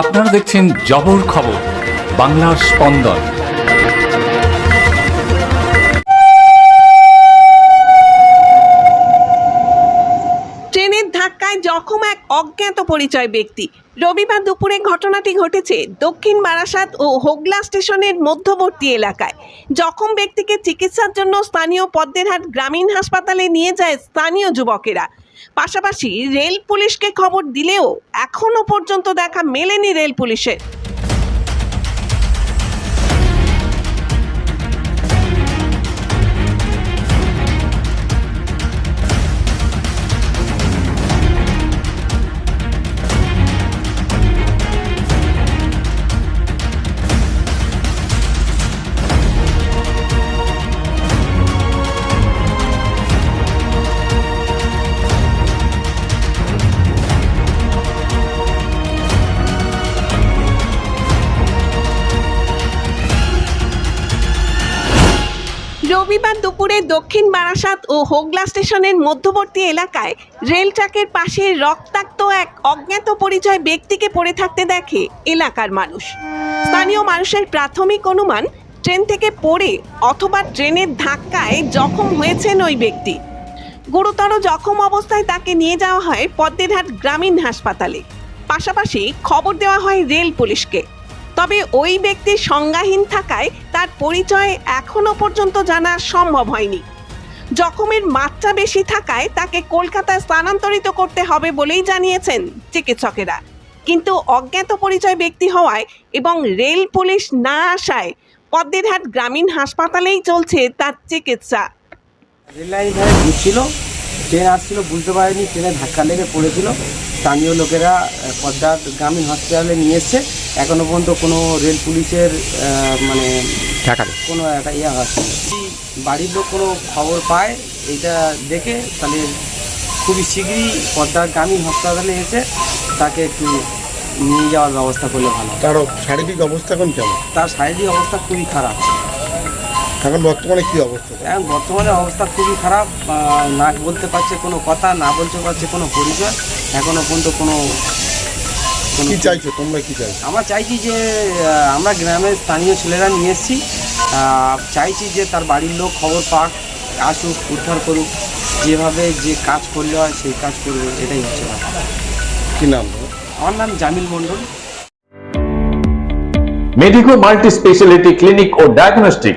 আপনারা দেখছেন জবর খবর, বাংলার স্পন্দন। ট্রেনের ধাক্কায় জখম এক অজ্ঞাত পরিচয় ব্যক্তি। রবিবার দুপুরে ঘটনাটি ঘটেছে দক্ষিণ বারাসাত ও হোগলা স্টেশনের মধ্যবর্তী এলাকায়। জখম ব্যক্তিকে চিকিৎসার জন্য স্থানীয় পদ্মেরহাট গ্রামীণ হাসপাতালে নিয়ে যায় স্থানীয় যুবকেরা। পাশাপাশি রেল পুলিশকে খবর দিলেও এখনও পর্যন্ত দেখা মেলেনি রেল পুলিশের। রবিবার দুপুরে দক্ষিণ বারাসাত ও হোগলা স্টেশনের মধ্যবর্তী এলাকায় রেল ট্র্যাকের পাশে রক্তাক্ত এক অজ্ঞাত পরিচয় ব্যক্তিকে পড়ে থাকতে দেখে এলাকার মানুষ। স্থানীয় মানুষের প্রাথমিক অনুমান, ট্রেন থেকে পড়ে অথবা ট্রেনের ধাক্কায় জখম হয়েছেন ওই ব্যক্তি। গুরুতর জখম অবস্থায় তাকে নিয়ে যাওয়া হয় পদ্মেরহাট গ্রামীণ হাসপাতালে। পাশাপাশি খবর দেওয়া হয় রেল পুলিশকে। তবে ওই ব্যক্তি সংজ্ঞাহীন থাকায় তার পরিচয় এখনও পর্যন্ত জানা সম্ভব হয়নি। জখমের মাত্রা বেশি থাকায় তাকে কলকাতায় স্থানান্তরিত করতে হবে বলেই জানিয়েছেন চিকিৎসকেরা। কিন্তু অজ্ঞাত পরিচয় ব্যক্তি হওয়ায় এবং রেল পুলিশ না আসায় পদ্মেরহাট গ্রামীণ হাসপাতালেই চলছে তার চিকিৎসা। রেল লাইন ট্রেন আসছিল বুঝতে পারেনি ট্রেনে ধাক্কা লেগে পড়েছিল। স্থানীয় লোকেরা আহ, পদ্মা গ্রামীণ হসপিটালে নিয়ে এসছে। এখনও পর্যন্ত কোনো রেল পুলিশের মানে কোনো একটা ইয়ে যদি বাড়ির লোক কোনো খবর পায় এইটা দেখে তাহলে খুবই শীঘ্রই পদ্মা গ্রামীণ হাসপাতালে এসে তাকে একটু নিয়ে যাওয়ার ব্যবস্থা করলে ভালো হয়। তার শারীরিক অবস্থা এখন কেমন? তার শারীরিক অবস্থা খুবই খারাপ। এখন বর্তমানে কি অবস্থা? এখন বর্তমানে অবস্থা খুবই খারাপ না বলতে পারছে কোনো কথা না বলতে পারছে কোনো পরিচয় এখনও পর্যন্ত কোনো কি চাইছো? তোমরা কি চাইছো? আমরা চাইছি যে আমরা গ্রামের স্থানীয় ছেলেরা নিয়ে এসেছি। চাইছি যে তার বাড়ির লোক খবর পাক আসুক উদ্ধার করুক যেভাবে যে কাজ করলে হয় সেই কাজ করবে এটাই হচ্ছে। কি নাম? আমার নাম Jamil Mondal. Medico multi speciality clinic ও ডায়াগনস্টিক